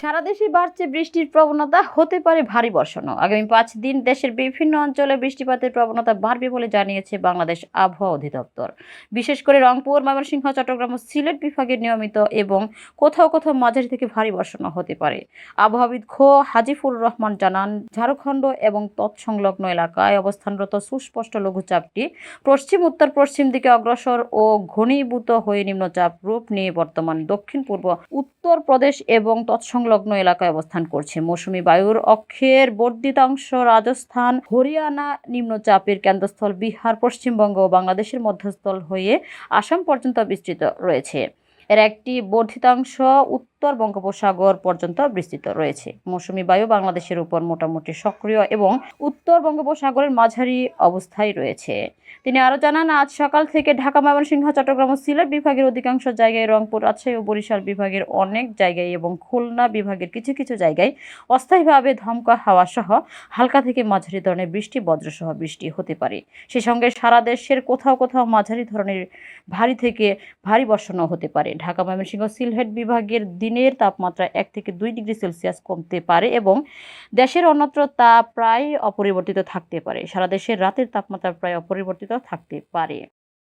সারা দেশে বাড়ছে বৃষ্টির প্রবণতা, হতে পারে ভারী বর্ষণও আগামী পাঁচ দিন দেশের বিভিন্ন অঞ্চলে বৃষ্টিপাতের প্রবণতা বাড়বে বলে জানিয়েছে বাংলাদেশ আবহাওয়া অধিদপ্তর। বিশেষ করে রংপুর, ময়মনসিংহ, চট্টগ্রাম ও সিলেট বিভাগের নিয়মিত এবং কোথাও কোথাও মাঝারি থেকে ভারী বর্ষণও হতে পারে। আবহাওয়াবিদ খো হাজিফুর রহমান জানান, ঝাড়খণ্ড এবং তৎসংলগ্ন এলাকায় অবস্থানরত সুস্পষ্ট লঘুচাপটি পশ্চিম উত্তর পশ্চিম দিকে অগ্রসর ও ঘনীভূত হয়ে নিম্নচাপ রূপ নিয়ে বর্তমান দক্ষিণ পূর্ব উত্তর প্রদেশ এবং তৎসংলগ্ন এলাকায় অবস্থান করছে। মৌসুমি বায়ুর অক্ষের বর্ধিতাংশ রাজস্থান, হরিয়ানা, নিম্নচাপের কেন্দ্রস্থল বিহার, পশ্চিমবঙ্গ ও বাংলাদেশের মধ্যস্থল হয়ে আসাম পর্যন্ত বিস্তৃত রয়েছে। এর একটি বর্ধিতাংশ উত্তর বঙ্গোপসাগর পর্যন্ত বিস্তৃত রয়েছে। মৌসুমী বায়ু বাংলাদেশের উপর মোটামুটি সক্রিয় এবং উত্তর বঙ্গোপসাগরের মাঝারি অবস্থায় রয়েছে। তিনি আরও জানান, আজ সকাল থেকে ঢাকা ময়মনসিংহ, চট্টগ্রাম ও সিলেট বিভাগের অধিকাংশ জায়গায় রংপুর রাজশাহী ও বরিশাল বিভাগের অনেক জায়গায় এবং খুলনা বিভাগের কিছু কিছু জায়গায় অস্থায়ীভাবে ধমকা হাওয়া সহ হালকা থেকে মাঝারি ধরনের বৃষ্টি, বজ্রসহ বৃষ্টি হতে পারে। সে সঙ্গে সারা দেশের কোথাও কোথাও মাঝারি ধরনের ভারী থেকে ভারী বর্ষণও হতে পারে। ঢাকা ময়মনসিংহ সিলহেট বিভাগের দিনের তাপমাত্রা এক থেকে দুই ডিগ্রি সেলসিয়াস কমতে পারে এবং দেশের অন্যত্র তা প্রায় অপরিবর্তিত থাকতে পারে। সারা দেশের রাতের তাপমাত্রা প্রায় অপরিবর্তিত থাকতে পারে।